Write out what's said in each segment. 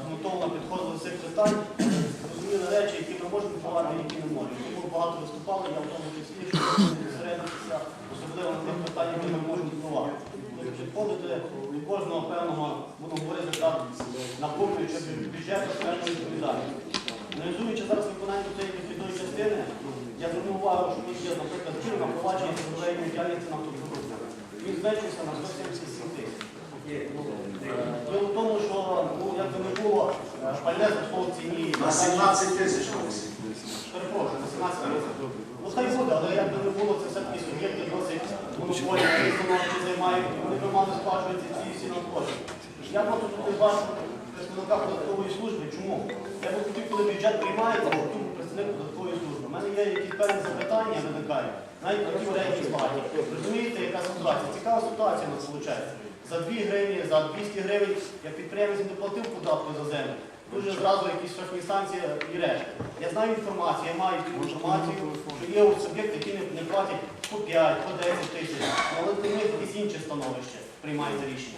аргументовано підходили до цих питань, розуміли речі, які ми можемо впливати, які не можемо. Тому багато виступали, я в тому числі, зосередитися, особливо на тих питаннях, які ми можемо впливати. Тобто підходити до кожного певного, будемо говорити так, наповнюючи бюджет певної відповідальності. Аналізуючи зараз виконання цієї дохідної частини, я звернув увагу, що тут є, наприклад, кір на провадження з діяльності на автопродуктах. Він зменшився на 177 тисяч. Діло в тому, що ну, як би не було, е, пальне зросло в ціні. На 17 тисяч Олексій. Перепрошую, на 17 тисяч. Ну хай буде, але як би не було, це все-таки суб'єкти досить монополі, які становчі займають, вони нормально сплачуються ці всі надходи. Я просто тут бачу представника податкової служби. Чому? Я би хотів, коли бюджет приймається, тут представник податкової служби. У мене є якісь певні запитання, виникають, навіть такі в речі складі. Розумієте, яка ситуація? Цікава ситуація у нас виходить. За 2 гривні, за 200 гривень, як підприємець не платив податку за землю, дуже зразу якісь штрафні станції і решта. Я знаю інформацію, я маю таку інформацію, що є суб'єкти, які не, платять по 5, по 10 тисяч, але для них якісь інші становище приймається рішення.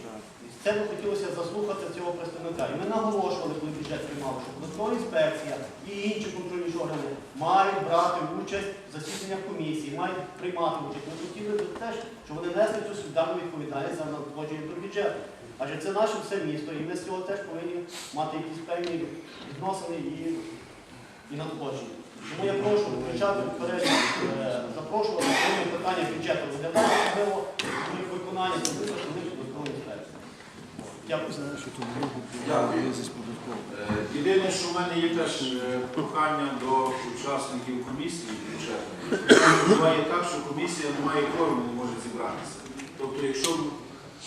Це би хотілося заслухати цього представника. І ми наголошували, коли бюджет приймали, що податкова інспекція і інші контрольні органи мають брати участь в засіданнях комісії, мають приймати участь. Ми хотіли теж, щоб вони несли цю солідарну відповідальність за надходження до бюджету. Адже це наше все місто, і ми з цього теж мати якісь певні відносини і, і надходження. Тому я прошу включати в е, запрошувати коли питання бюджету розглядати, можливо, їх виконання зробити, що вони інспекції. Дякую. Е, Єдине, що в мене є теж е, прохання до учасників комісії бюджету. Буває так, що комісія не має кворуму, не може зібратися. Тобто, якщо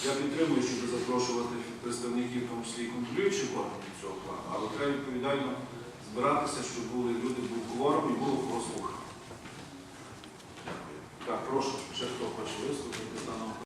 я підтримую, щоб запрошувати представників, в тому числі і контролюючих органів цього плану, але треба відповідально збиратися, щоб були люди, був кворум і було прослухано. Так, прошу, ще хто хоче виступити.